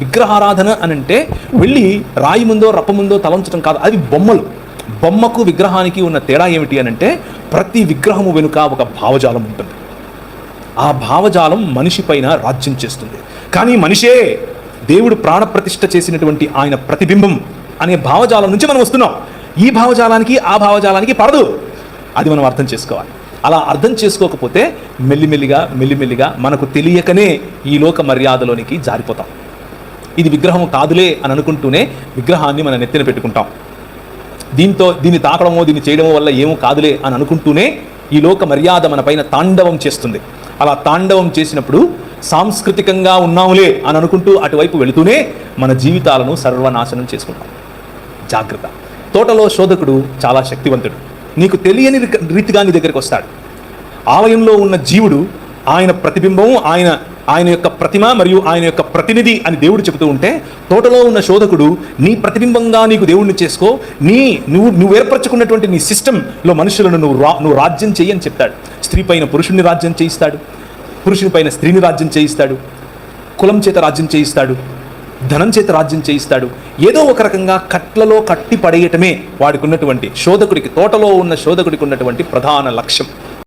విగ్రహారాధన అని అంటే వెళ్ళి రాయి ముందో రప్ప ముందో తలంచడం కాదు. అది బొమ్మలు. బొమ్మకు విగ్రహానికి ఉన్న తేడా ఏమిటి అని అంటే ప్రతి విగ్రహము వెనుక ఒక భావజాలం ఉంటుంది. ఆ భావజాలం మనిషి పైన రాజ్యం చేస్తుంది. కానీ మనిషే దేవుడు ప్రాణప్రతిష్ఠ చేసినటువంటి ఆయన ప్రతిబింబం అనే భావజాలం నుంచి మనం వస్తున్నాం. ఈ భావజాలానికి ఆ భావజాలానికి పడదు. అది మనం అర్థం చేసుకోవాలి. అలా అర్థం చేసుకోకపోతే మెల్లిమెల్లిగా మెల్లిమెల్లిగా మనకు తెలియకనే ఈ లోక మర్యాదలోనికి జారిపోతాం. ఇది విగ్రహం కాదులే అని అనుకుంటూనే విగ్రహాన్ని మన నెత్తిన పెట్టుకుంటాం. దీంతో దీన్ని తాకడమో దీన్ని చేయడమో వల్ల ఏమో కాదులే అని అనుకుంటూనే ఈ లోక మర్యాద మన పైన తాండవం చేస్తుంది. అలా తాండవం చేసినప్పుడు సాంస్కృతికంగా ఉన్నాములే అని అనుకుంటూ అటువైపు వెళుతూనే మన జీవితాలను సర్వనాశనం చేసుకుంటాం. జాగ్రత్త. తోటలో శోధకుడు చాలా శక్తివంతుడు. నీకు తెలియని రి- రీతిగా నీ దగ్గరికి వస్తాడు. ఆలయంలో ఉన్న జీవుడు ఆయన ప్రతిబింబము ఆయన ఆయన యొక్క ప్రతిమ మరియు ఆయన యొక్క ప్రతినిధి అని దేవుడు చెబుతూ ఉంటే తోటలో ఉన్న శోధకుడు నీ ప్రతిబింబంగా నీకు దేవుడిని చేసుకో. నీ నువ్వు నువ్వు ఏర్పరచుకున్నటువంటి నీ సిస్టంలో మనుషులను నువ్వు రా నువ్వు రాజ్యం చెయ్యి అని చెప్తాడు. స్త్రీ పైన పురుషుని రాజ్యం చేయిస్తాడు. పురుషుని పైన స్త్రీని రాజ్యం చేయిస్తాడు. కులం చేత రాజ్యం చేయిస్తాడు. ధనం చేత రాజ్యం చేయిస్తాడు. ఏదో ఒక రకంగా కట్లలో కట్టి పడేయటమే వాడికి ఉన్నటువంటి శోధకుడికి తోటలో ఉన్న శోధకుడికి ఉన్నటువంటి ప్రధాన లక్ష్యం.